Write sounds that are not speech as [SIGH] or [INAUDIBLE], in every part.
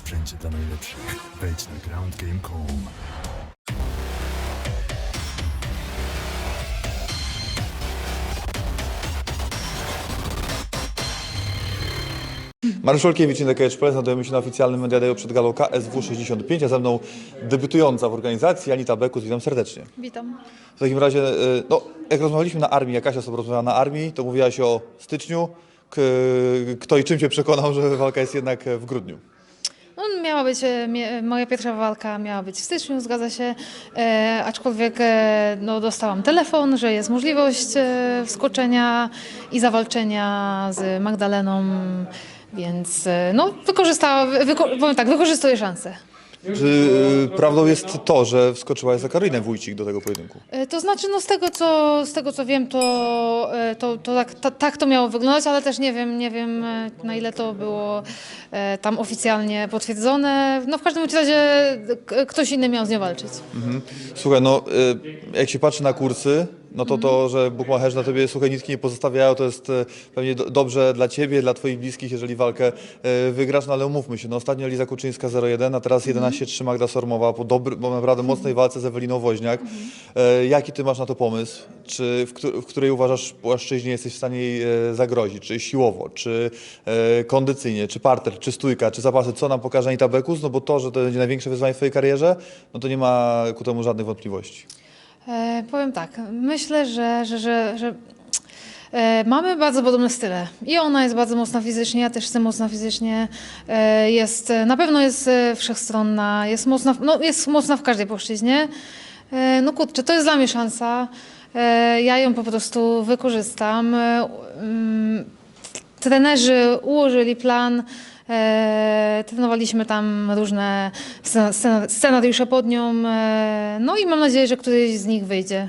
sprzęcie dla najlepszych. Wejdź na groundgame.com. Mariusz Olkiewicz, Indyka Express, znajdujemy się na oficjalnym Media przed galą KSW 65, a ze mną debiutująca w organizacji Anita Bekus, witam serdecznie. Witam. W takim razie, y, no, jak rozmawialiśmy na armii, jak Kasia sobie rozmawiała na armii, to mówiłaś o styczniu, kto i czym Cię przekonał, że walka jest jednak w grudniu? Miała być, e, moja pierwsza walka miała być w styczniu, zgadza się, e, aczkolwiek e, no, dostałam telefon, że jest możliwość wskoczenia i zawalczenia z Magdaleną, więc no, wykorzystała, wyko, powiem tak, wykorzystuję szansę. Czy y, prawdą jest to, że wskoczyłaś za Karolinę Wójcik do tego pojedynku? E, To znaczy, no z tego co, z tego, co wiem, to, e, to, to tak, ta, tak to miało wyglądać, ale też nie wiem, nie wiem e, na ile to było tam oficjalnie potwierdzone. No w każdym razie ktoś inny miał z nią walczyć. Słuchaj, no y, jak się patrzy na kursy, no to to, że bukmacherzy na tobie suche nitki nie pozostawiają, to jest y, pewnie do, dobrze dla ciebie, dla twoich bliskich, jeżeli walkę y, wygrasz, no ale umówmy się, no ostatnio Liza Kuczyńska 0-1, a teraz 11-3 Magda Sormowa po, dobry, po naprawdę mocnej walce z Eweliną Woźniak. Y, jaki ty masz na to pomysł? Czy w, któ- w której uważasz płaszczyźnie jesteś w stanie jej zagrozić? Czy siłowo, czy kondycyjnie, czy parter, czy stójka, czy zapasy? Co nam pokaże Anita Bekus? No bo to, że to będzie największe wyzwanie w twojej karierze, no to nie ma ku temu żadnych wątpliwości. E, powiem tak, myślę, że, że, że, że e, mamy bardzo podobne style. I ona jest bardzo mocna fizycznie, ja też jestem mocna fizycznie. E, jest, na pewno jest wszechstronna, jest mocna, w- no, jest mocna w każdej płaszczyźnie. No kurczę, to jest dla mnie szansa. Ja ją po prostu wykorzystam. Mm, trenerzy ułożyli plan. E, trenowaliśmy tam różne scena- scena- scenariusze pod nią. E, no i mam nadzieję, że któryś z nich wyjdzie.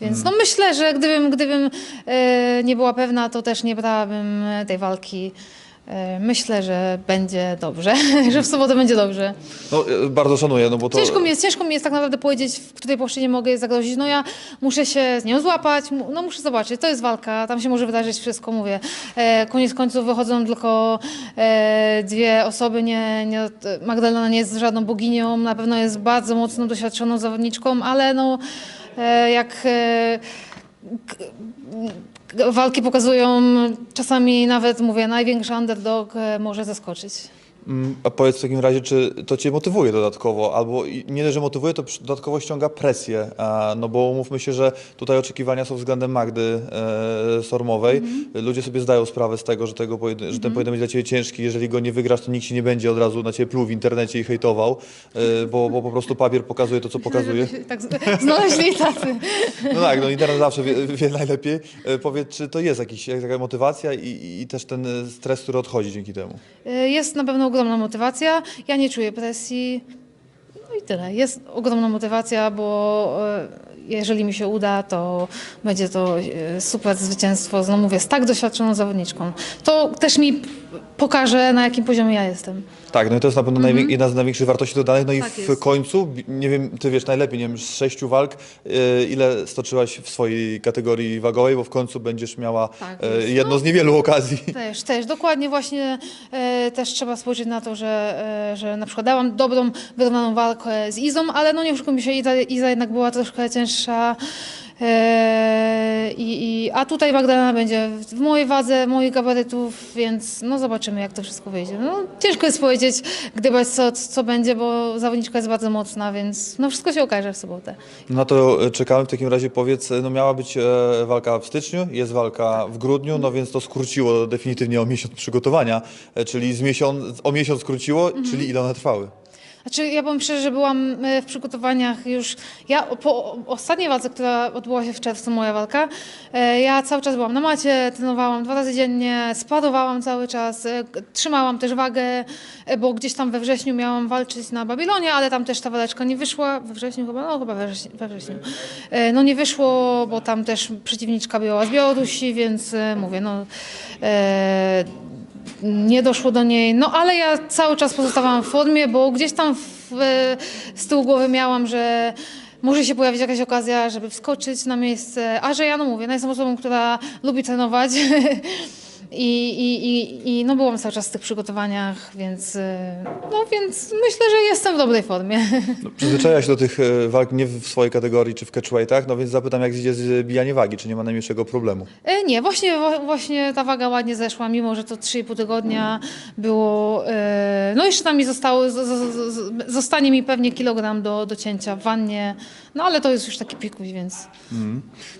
Więc no myślę, że gdybym, gdybym e, nie była pewna, to też nie brałabym tej walki. E, myślę, że będzie dobrze, [LAUGHS] że w sobotę będzie dobrze. No, e, bardzo szanuję, no bo to... Ciężko mi, jest, ciężko mi jest tak naprawdę powiedzieć, w której płaszczyźnie mogę jej zagrozić. No ja muszę się z nią złapać, no muszę zobaczyć, to jest walka, tam się może wydarzyć wszystko, mówię. E, koniec końców wychodzą tylko dwie osoby, nie, nie, Magdalena nie jest żadną boginią, na pewno jest bardzo mocną, doświadczoną zawodniczką, ale no jak... Walki pokazują, czasami nawet mówię, największy underdog e, może zaskoczyć. Mm, A powiedz w takim razie, czy to Cię motywuje dodatkowo, albo nie że motywuje, to dodatkowo ściąga presję, no bo mówmy się, że tutaj oczekiwania są względem Magdy e, Sormowej. Mhm. Ludzie sobie zdają sprawę z tego, że, tego że ten pojedynek będzie dla Ciebie ciężki, jeżeli go nie wygrasz, to nikt się nie będzie od razu na Ciebie pluł w internecie i hejtował, e, bo, bo po prostu papier pokazuje to, co pokazuje. Tak znaleźli tacy. No tak, no internet zawsze wie, wie najlepiej. E, Powiedz, czy to jest jakiś, jak- taka motywacja i, i też ten e, stres, który odchodzi dzięki temu? Y, Jest na pewno ogromna motywacja. Ja nie czuję presji. No i tyle. Jest ogromna motywacja, bo y, jeżeli mi się uda, to będzie to y, super zwycięstwo. Znowu mówię, z tak doświadczoną zawodniczką. To też mi pokaże, na jakim poziomie ja jestem. Tak, no i to jest na pewno najwię- jedna z największych wartości dodanych. No i Tak w jest. końcu, nie wiem, ty wiesz najlepiej, nie wiem, z sześciu walk, y, ile stoczyłaś w swojej kategorii wagowej, bo w końcu będziesz miała Tak e, jest. jedno z niewielu okazji. Też, też, dokładnie właśnie e, też trzeba spojrzeć na to, że, e, że na przykład dałam dobrą, wyrównaną walkę z Izą, ale no nie oszukujmy się, Iza, Iza jednak była troszkę cięższa. E, i, i, a tutaj Magdalena będzie w mojej wadze, moich gabarytów, więc no zobaczymy jak to wszystko wyjdzie. No, ciężko jest powiedzieć, gdybać co, co będzie, bo zawodniczka jest bardzo mocna, więc no wszystko się okaże w sobotę. Na to e, czekałem. W takim razie powiedz, e, no miała być walka w styczniu, jest walka w grudniu, no więc to skróciło definitywnie o miesiąc przygotowania, czyli z miesiąc, o miesiąc skróciło, Mhm. czyli ile one trwały? Znaczy, ja powiem szczerze, że byłam e, w przygotowaniach już. Ja po ostatniej walce, która odbyła się w czerwcu, moja walka, e, ja cały czas byłam na macie, trenowałam dwa razy dziennie, spadowałam cały czas, e, trzymałam też wagę, bo gdzieś tam we wrześniu miałam walczyć na Babilonie, ale tam też ta waleczka nie wyszła. We wrześniu chyba, no chyba we wrześniu. No nie wyszło, bo tam też przeciwniczka była z Białorusi, więc mówię, no. E, nie doszło do niej, no ale ja cały czas pozostawałam w formie, bo gdzieś tam w, z tyłu głowy miałam, że może się pojawić jakaś okazja, żeby wskoczyć na miejsce, a że ja no mówię, no jestem osobą, która lubi trenować [LAUGHS] I, i, i, i no byłam cały czas w tych przygotowaniach, więc, e, no, więc myślę, że jestem w dobrej formie. No, przyzwyczaja się do tych e, walk nie w swojej kategorii czy w catchweightach, no więc zapytam, jak idzie zbijanie wagi, czy nie ma najmniejszego problemu? E, Nie, właśnie, właśnie ta waga ładnie zeszła, mimo że to 3,5 tygodnia było. e, No jeszcze tam mi zostało, zostanie mi pewnie kilogram do, do cięcia w wannie, no ale to jest już taki pikuś, więc.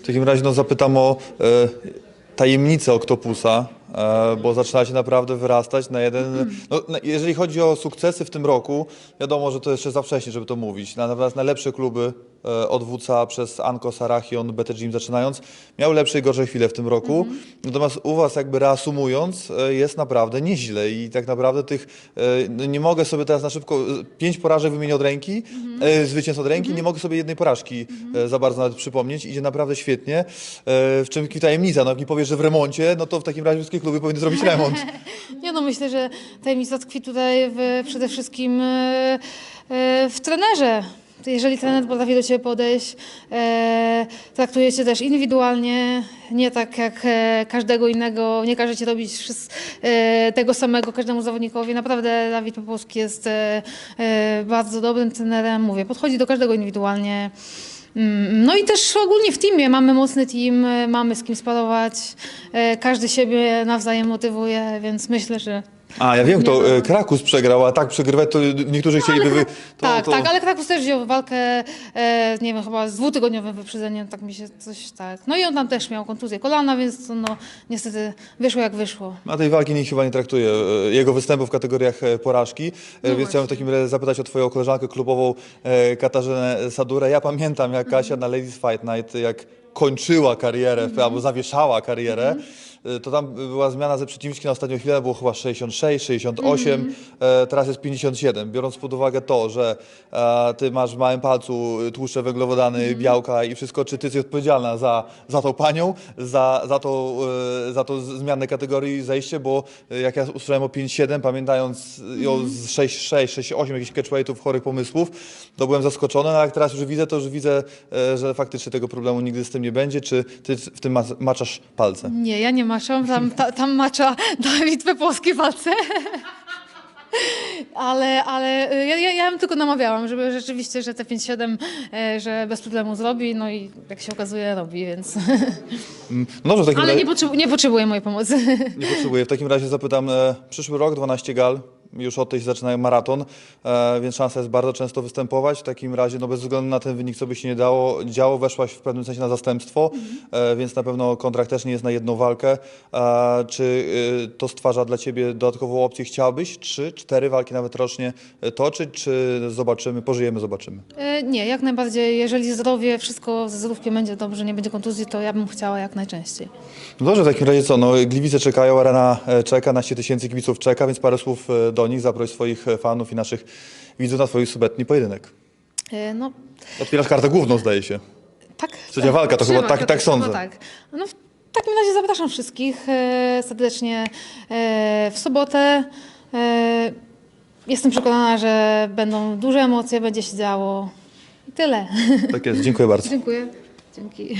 W takim razie no, zapytam o e, tajemnicę Oktopusa, bo zaczyna się naprawdę wyrastać na jeden... No, na, jeżeli chodzi o sukcesy w tym roku, wiadomo, że to jeszcze za wcześnie, żeby to mówić. Na- Natomiast najlepsze kluby e, od WCA przez Anko, Sarachion, BT Gym zaczynając, miały lepsze i gorsze chwile w tym roku. Natomiast u Was jakby reasumując, e, jest naprawdę nieźle i tak naprawdę tych... e, no, nie mogę sobie teraz na szybko... e, Pięć porażek wymienię od ręki, e, zwycięstw od ręki, nie mogę sobie jednej porażki e, za bardzo nawet przypomnieć. Idzie naprawdę świetnie. E, w czym tkwi tajemnica? No jak mi powiesz, że w remoncie, no to w takim razie wszystkie kluby powinny zrobić remont. [LAUGHS] Nie no, myślę, że tajemnica tkwi tutaj w, przede wszystkim e, e, w trenerze. Jeżeli trener potrafi do Ciebie podejść, e, traktuje Cię też indywidualnie, nie tak jak e, każdego innego, nie każe robić tego samego każdemu zawodnikowi. Naprawdę Dawid Popowski jest bardzo dobrym trenerem, mówię, podchodzi do każdego indywidualnie. Mm, No i też ogólnie w teamie mamy mocny team, e, mamy z kim sparować, e, każdy siebie nawzajem motywuje, więc myślę, że A, ja wiem, kto e, Krakus przegrał, a tak przegrywać to niektórzy chcieliby... Wy, to, tak, to... tak, ale Krakus też wziął walkę, e, nie wiem, chyba z dwutygodniowym wyprzedzeniem, tak mi się coś tak. No i on tam też miał kontuzję kolana, więc to, no niestety wyszło jak wyszło. A tej walki nikt chyba nie traktuje. e, Jego występu w kategoriach e, porażki. E, Więc chciałem w takim razie zapytać o Twoją koleżankę klubową e, Katarzynę Sadurę. Ja pamiętam, jak Kasia na Ladies Fight Night, jak kończyła karierę, albo zawieszała karierę. e, To tam była zmiana ze przeciwniczki na ostatnią chwilę, było chyba 66, 68, e, teraz jest 57. Biorąc pod uwagę to, że e, ty masz w małym palcu tłuszcze, węglowodany, białka i wszystko, czy ty jesteś odpowiedzialna za, za tą panią, za, za, to, e, za z- zmianę kategorii zejście, bo jak ja usłyszałem o 5-7, pamiętając ją z 6-6, 6-8 jakichś catchweightów, chorych pomysłów, to byłem zaskoczony, no a jak teraz już widzę, to już widzę, że faktycznie tego problemu nigdy z tym nie będzie. Czy ty w tym ma- maczasz palce? Nie, ja nie maczam, tam, ta, tam macza [LAUGHS] Dawid Pepowski w walce. [LAUGHS] Ale, ale y, ja, ja, ja ją tylko namawiałam, żeby rzeczywiście, że te 5-7, e, że bez problemu zrobi, no i jak się okazuje robi, więc... Mm, No dobrze, w takim Ale razie... nie, potrzebu- nie potrzebuje mojej pomocy. Nie potrzebuję. W takim razie zapytam, e, przyszły rok 12 gal, już od tej się zaczyna maraton, e, więc szansa jest bardzo często występować. W takim razie, no bez względu na ten wynik, co by się nie dało, działo, weszłaś w pewnym sensie na zastępstwo, e, więc na pewno kontrakt też nie jest na jedną walkę. E, czy to stwarza dla ciebie dodatkową opcję? Chciałabyś trzy, cztery walki nawet rocznie toczyć, czy zobaczymy, pożyjemy, zobaczymy? Nie, jak najbardziej. Jeżeli zdrowie, wszystko ze zdrówkiem będzie dobrze, nie będzie kontuzji, to ja bym chciała jak najczęściej. No dobrze, w takim razie co, no Gliwice czekają, arena czeka, naście tysięcy kibiców czeka, więc parę słów do nich, zaproś swoich e, fanów i naszych widzów na twój subetni pojedynek. E, No, Otwierasz kartę główną, zdaje się. tak. Trzecia walka, to chyba tak- tak to chyba sądzę. Tak. No, w takim razie zapraszam wszystkich e, serdecznie e, w sobotę. E, Jestem przekonana, że będą duże emocje, będzie się działo. I tyle. Tak jest, dziękuję bardzo. [LAUGHS] Dziękuję. Dzięki.